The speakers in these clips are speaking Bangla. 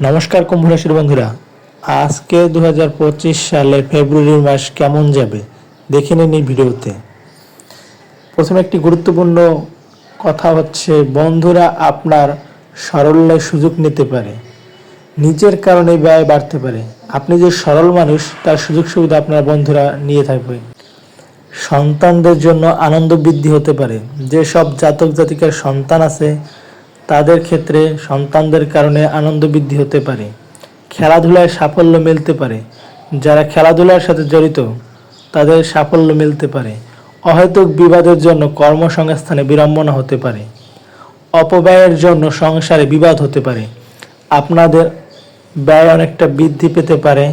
নমস্কার কুম্ভ রাশির বন্ধুরা। আজকে দু সালের ফেব্রুয়ারি মাস কেমন যাবে দেখে নিন এই ভিডিওতে। প্রথমে একটি গুরুত্বপূর্ণ কথা হচ্ছে, বন্ধুরা আপনার সরলের সুযোগ নিতে পারে। নিজের কারণে ব্যয় বাড়তে পারে। আপনি যে সরল মানুষ, তার সুযোগ সুবিধা আপনার বন্ধুরা নিয়ে থাকবে। সন্তানদের জন্য আনন্দ বৃদ্ধি হতে পারে। যেসব জাতক জাতিকার সন্তান আছে তাদের ক্ষেত্রে সন্তানদের কারণে আনন্দ বৃদ্ধি হতে পারে, খেলাধুলায় সাফল্য মিলতে পারে। যারা খেলাধুলার সাথে জড়িত, তাদের সাফল্য মিলতে পারে। অহেতুক বিবাদের জন্য কর্মসংস্থানে বিড়ম্বনা হতে পারে। অপব্যয়ের জন্য সংসারে বিবাদ হতে পারে। আপনাদের ব্যয় অনেকটা বৃদ্ধি পেতে পারে,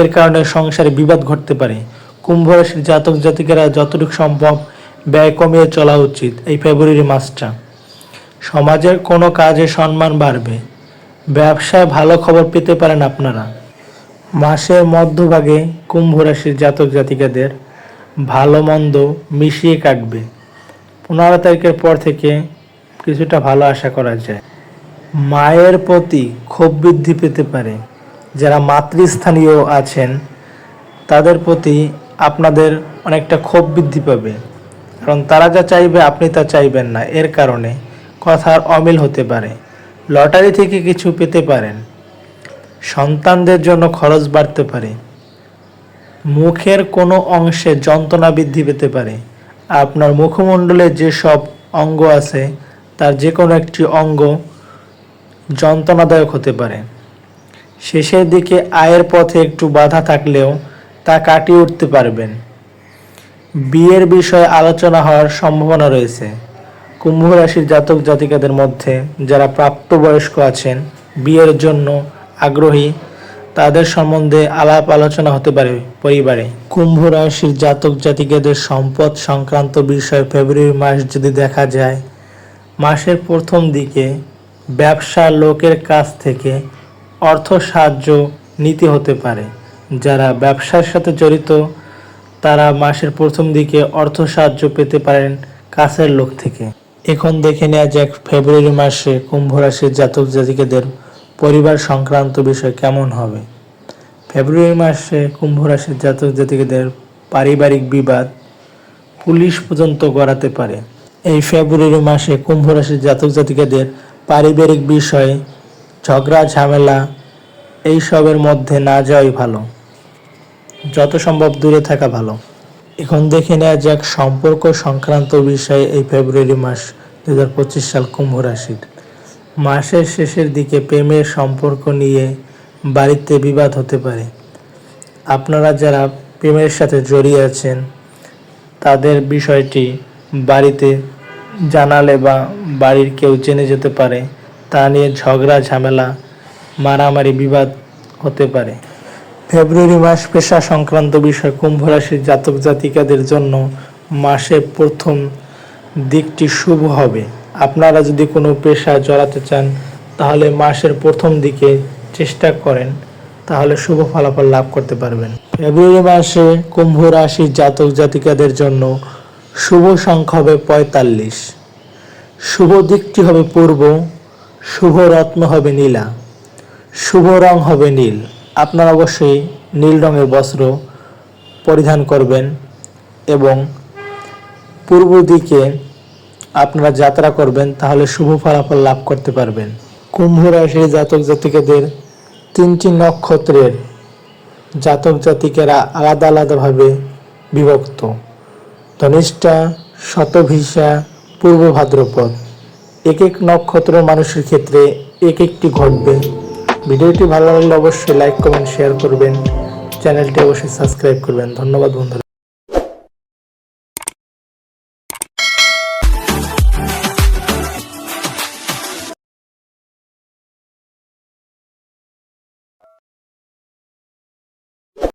এর কারণে সংসারে বিবাদ ঘটতে পারে। কুম্ভ রাশির জাতক জাতিকেরা যতটুকু সম্ভব ব্যয় কমিয়ে চলা উচিত। এই ফেব্রুয়ারি মাসটা। সমাজের কোনো কাজে সম্মান বাড়বে। ব্যবসায় ভালো খবর পেতে পারেন আপনারা। মাসের মধ্যভাগে কুম্ভ রাশির জাতক জাতিকাদের ভালো মন্দ মিশিয়ে কাটবে। পনেরো তারিখের পর থেকে কিছুটা ভালো আশা করা যায়। মায়ের প্রতি ক্ষোভ বৃদ্ধি পেতে পারে। যারা মাতৃস্থানীয় আছেন, তাদের প্রতি আপনাদের অনেকটা ক্ষোভ বৃদ্ধি পাবে। কারণ তারা যা চাইবে আপনি তা চাইবেন না। এর কারণে কথার অমিল হতে পারে। লটারি থেকে কিছু পেতে পারেন। সন্তানদের জন্য খরচ বাড়তে পারে। মুখের কোনো অংশে যন্ত্রণা বৃদ্ধি পেতে পারে। আপনার মুখমণ্ডলে যেসব অঙ্গ আছে, তার যে কোনো একটি অঙ্গ যন্ত্রণাদায়ক হতে পারে। শেষের দিকে আয়ের পথে একটু বাধা থাকলেও তা কাটিয়ে উঠতে পারবেন। বিয়ের বিষয়ে আলোচনা হওয়ার সম্ভাবনা রয়েছে। কুম্ভ রাশির জাতক জাতিকাদের মধ্যে যারা প্রাপ্তবয়স্ক আছেন, বিয়ের জন্য আগ্রহী, তাদের সম্বন্ধে আলাপ আলোচনা হতে পারে পরিবারে। কুম্ভ রাশির জাতক জাতিকাদের সম্পদ সংক্রান্ত বিষয় ফেব্রুয়ারি মাস যদি দেখা যায়, মাসের প্রথম দিকে ব্যবসার লোকের কাছ থেকে অর্থ সাহায্য নিতে হতে পারে। যারা ব্যবসার সাথে জড়িত, তারা মাসের প্রথম দিকে অর্থ সাহায্য পেতে পারেন কাছের লোক থেকে। এখন দেখে নেওয়া যাক ফেব্রুয়ারি মাসে কুম্ভ রাশির জাতক জাতিকাদের পরিবার সংক্রান্ত বিষয় কেমন হবে। ফেব্রুয়ারি মাসে কুম্ভ রাশির জাতক জাতিকাদের পারিবারিক বিবাদ পুলিশ পর্যন্ত গড়াতে পারে। এই ফেব্রুয়ারি মাসে কুম্ভ রাশির জাতক জাতিকাদের পারিবারিক বিষয়ে, ঝগড়া, ঝামেলা এইসবের মধ্যে না যাওয়াই ভালো। যত সম্ভব দূরে থাকা ভালো। এখন দেখে নেওয়া যাক সম্পর্ক সংক্রান্ত বিষয়ে এই ফেব্রুয়ারি মাস দু হাজার পঁচিশ সাল কুম্ভ রাশির। মাসের শেষের দিকে প্রেমের সম্পর্ক নিয়ে বাড়িতে বিবাদ হতে পারে। আপনারা যারা প্রেমের সাথে জড়িয়ে আছেন, তাদের বিষয়টি বাড়িতে জানালে বা বাড়ির কেউ জেনে যেতে পারে। তা নিয়ে ঝগড়া, ঝামেলা, মারামারি, বিবাদ হতে পারে। ফেব্রুয়ারি মাস পেশা সংক্রান্ত বিষয় কুম্ভ রাশির জাতক জাতিকাদের জন্য মাসে প্রথম দিকটি শুভ হবে। আপনারা যদি কোনো পেশা জড়াতে চান, তাহলে মাসের প্রথম দিকে চেষ্টা করেন, তাহলে শুভ ফলাফল লাভ করতে পারবেন। ফেব্রুয়ারি মাসে কুম্ভ রাশির জাতক জাতিকাদের জন্য শুভ সংখ্যা হবে পঁয়তাল্লিশ। শুভ দিকটি হবে পূর্ব, শুভ রত্ন হবে নীলা, শুভ রং হবে নীল। আপনারা অবশ্যই নীল রঙের বস্ত্র পরিধান করবেন এবং পূর্ব দিকে আপনারা যাত্রা করবেন, তাহলে শুভ ফলাফল লাভ করতে পারবেন। কুম্ভ রাশির জাতক জাতিকাদের তিনটি নক্ষত্রের জাতক জাতিকেরা আলাদা আলাদাভাবে বিভক্ত। ধনিষ্ঠা, শতভিসা, পূর্ব ভাদ্রপদ। এক এক নক্ষত্র মানুষের ক্ষেত্রে এক একটি ঘটবে। ভিডিওটি ভালো লাগলে অবশ্যই লাইক কমেন্ট শেয়ার করবেন। চ্যানেলটি অবশ্যই সাবস্ক্রাইব করবেন। ধন্যবাদ বন্ধুরা।